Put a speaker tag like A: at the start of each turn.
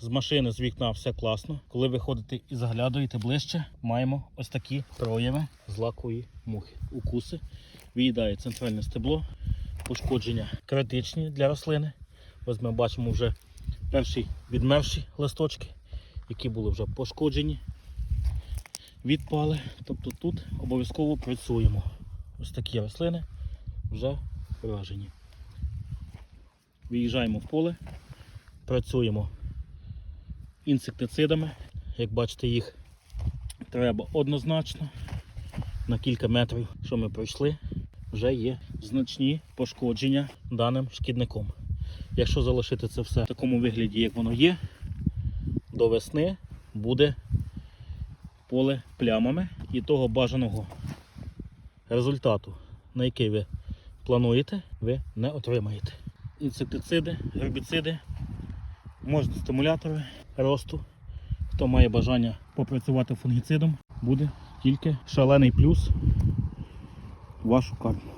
A: з машини, з вікна все класно. Коли виходите і заглядуєте ближче, маємо ось такі прояви злакової мухи. Укуси. Виїдає центральне стебло, пошкодження критичні для рослини. Ось ми бачимо вже перші відмерші листочки, які були вже пошкоджені, відпали. Тобто тут обов'язково працюємо. Ось такі рослини вже вражені. Виїжджаємо в поле, працюємо інсектицидами. Як бачите, їх треба однозначно. На кілька метрів, що ми пройшли, вже є значні пошкодження даним шкідником. Якщо залишити це все в такому вигляді, як воно є, до весни буде поле плямами і того бажаного результату, на який ви плануєте, ви не отримаєте. Інсектициди, гербіциди, можна стимулятори росту. Хто має бажання попрацювати фунгіцидом, буде тільки шалений плюс вашу карму.